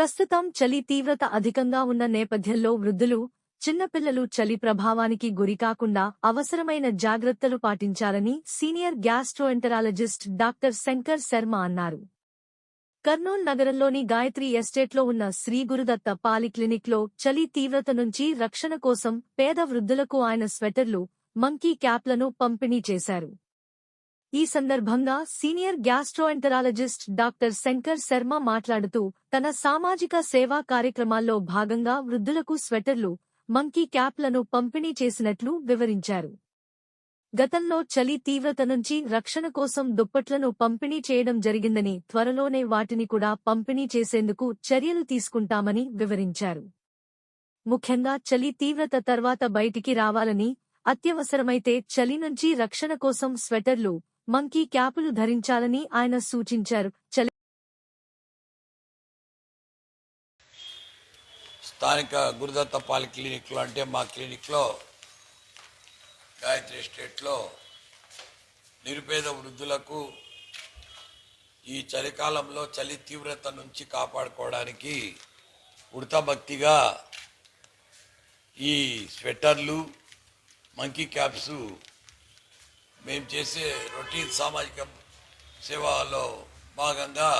ప్రస్తుతం చలి తీవ్రత అధికంగా ఉన్న నేపథ్యంలో వృద్ధులు చిన్నపిల్లలు చలి ప్రభావానికి గురికాకుండా అవసరమైన జాగ్రత్తలు పాటించాలని senior gastroenterologist doctor Shankar Sharma అన్నారు. కర్నూల్ నగరంలోని గాయత్రి ఎస్టేట్లో ఉన్న శ్రీ గురుదత్త పాలిక్లినిక్లో చలి తీవ్రత నుంచి రక్షణ కోసం పేద వృద్ధులకు ఆయన స్వెటర్లు మంకీ క్యాప్లను పంపిణీ చేశారు. ఈ సందర్భంగా senior gastroenterologist doctor Shankar Sharma మాట్లాడుతూ తన సామాజిక సేవా కార్యక్రమాల్లో భాగంగా వృద్ధులకు స్వెటర్లు మంకీ క్యాప్లను పంపిణీ చేసినట్లు వివరించారు. గతంలో చలి తీవ్రత నుంచి రక్షణ కోసం దుప్పట్లను పంపిణీ చేయడం జరిగిందని త్వరలోనే వాటిని కూడా పంపిణీ చేసేందుకు చర్యలు తీసుకుంటామని వివరించారు. ముఖ్యంగా చలి తీవ్రత తర్వాత బయటికి రావాలని అత్యవసరమైతే చలి నుంచి రక్షణ కోసం స్వెటర్లు మంకీ క్యాపులు ధరించాలని ఆయన సూచించారు. చలి స్థానిక గురుదత్త పాలి క్లినిక్లో అంటే మా క్లినిక్లో గాయత్రి స్టేట్లో నిరుపేద వృద్ధులకు ఈ చలికాలంలో చలి తీవ్రత నుంచి కాపాడుకోవడానికి ఉడతభక్తిగా ఈ స్వెటర్లు మంకీ క్యాప్స్ మేము చేసే రొటీన్ సామాజిక సేవలో భాగంగా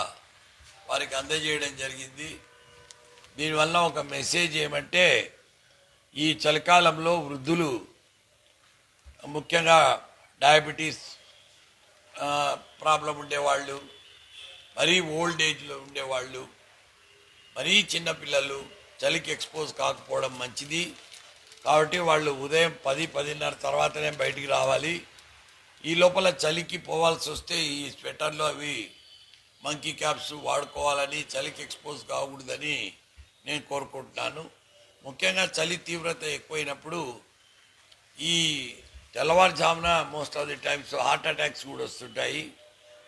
వారికి అందజేయడం జరిగింది. దీనివల్ల ఒక మెసేజ్ ఏమంటే ఈ చలికాలంలో వృద్ధులు ముఖ్యంగా డయాబెటీస్ ప్రాబ్లం ఉండేవాళ్ళు మరీ ఓల్డ్ ఏజ్లో ఉండేవాళ్ళు మరీ చిన్నపిల్లలు చలికి ఎక్స్పోజ్ కాకపోవడం మంచిది. కాబట్టి వాళ్ళు ఉదయం పది పదిన్నర తర్వాతనే బయటికి రావాలి. ఈ లోపల చలికి పోవాల్సి వస్తే ఈ స్వెటర్లు అవి మంకీ క్యాప్స్ వాడుకోవాలని చలికి ఎక్స్పోజ్ కాకూడదని నేను కోరుకుంటున్నాను. ముఖ్యంగా చలి తీవ్రత ఎక్కువైనప్పుడు ఈ తెల్లవారుజామున most of the times heart attacks కూడా వస్తుంటాయి.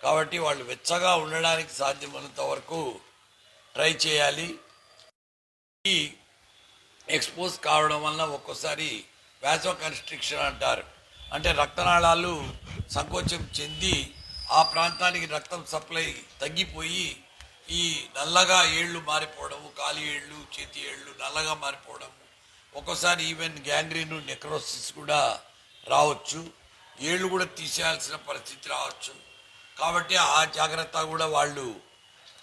కాబట్టి వాళ్ళు వెచ్చగా ఉండడానికి సాధ్యమైనంత వరకు ట్రై చేయాలి. ఈ ఎక్స్పోజ్ కావడం వలన ఒక్కోసారి వ్యాసో కన్స్ట్రిక్షన్ అంటారు. అంటే రక్తనాళాలు సంకోచం చెంది ఆ ప్రాంతానికి రక్తం సప్లై తగ్గిపోయి ఈ నల్లగా ఏళ్ళు మారిపోవడము కాలి ఏళ్ళు చేతి ఏళ్ళు నల్లగా మారిపోవడము. ఒక్కోసారి ఈవెన్ గ్యాంగ్రీన్ నెక్రోసిస్ కూడా రావచ్చు. ఏళ్ళు కూడా తీసేయాల్సిన పరిస్థితి రావచ్చు. కాబట్టి ఆ జాగ్రత్త కూడా వాళ్ళు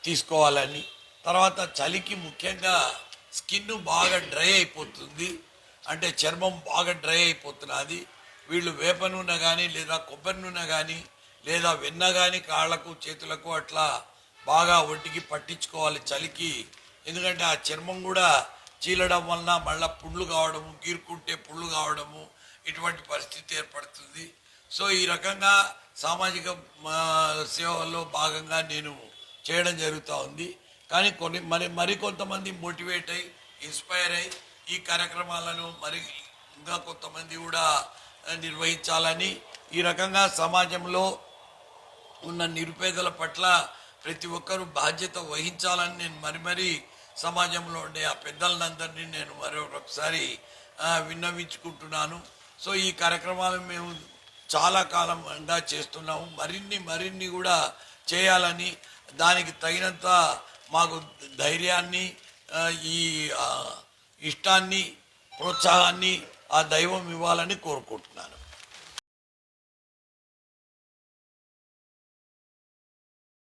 తీసుకోవాలని. తర్వాత చలికి ముఖ్యంగా స్కిన్ బాగా డ్రై అయిపోతుంది. అంటే చర్మం బాగా డ్రై అయిపోతున్నది. వీళ్ళు వేప నూనె కానీ లేదా కొబ్బరి నూనె కానీ లేదా వెన్న కానీ కాళ్ళకు చేతులకు అట్లా బాగా ఒంటికి పట్టించుకోవాలి చలికి. ఎందుకంటే ఆ చర్మం కూడా చీలడం వలన మళ్ళీ పుళ్ళు కావడము గీరుకుంటే పుళ్ళు కావడము ఇటువంటి పరిస్థితి ఏర్పడుతుంది. సో ఈ రకంగా సామాజిక సేవల్లో భాగంగా నేను చేయడం జరుగుతూ ఉంది. కానీ కొన్ని మరి మరికొంతమంది మోటివేట్ అయ్యి ఇన్స్పైర్ అయ్యి ఈ కార్యక్రమాలను మరి ఇంకా కొంతమంది కూడా నిర్వహించాలని ఈ రకంగా సమాజంలో ఉన్న నిరుపేదల పట్ల ప్రతి ఒక్కరూ బాధ్యత వహించాలని నేను మరి మరీ సమాజంలో ఉండే ఆ పెద్దలందరినీ నేను మరొకసారి విన్నవించుకుంటున్నాను. సో ఈ కార్యక్రమాలు మేము చాలా కాలంగా చేస్తున్నాము. మరిన్ని మరిన్ని కూడా చేయాలని దానికి తగినంత మాకు ధైర్యాన్ని ఈ ఇష్టాన్ని ప్రోత్సాహాన్ని ఆ దైవం ఇవ్వాలని కోరుకుంటున్నాను.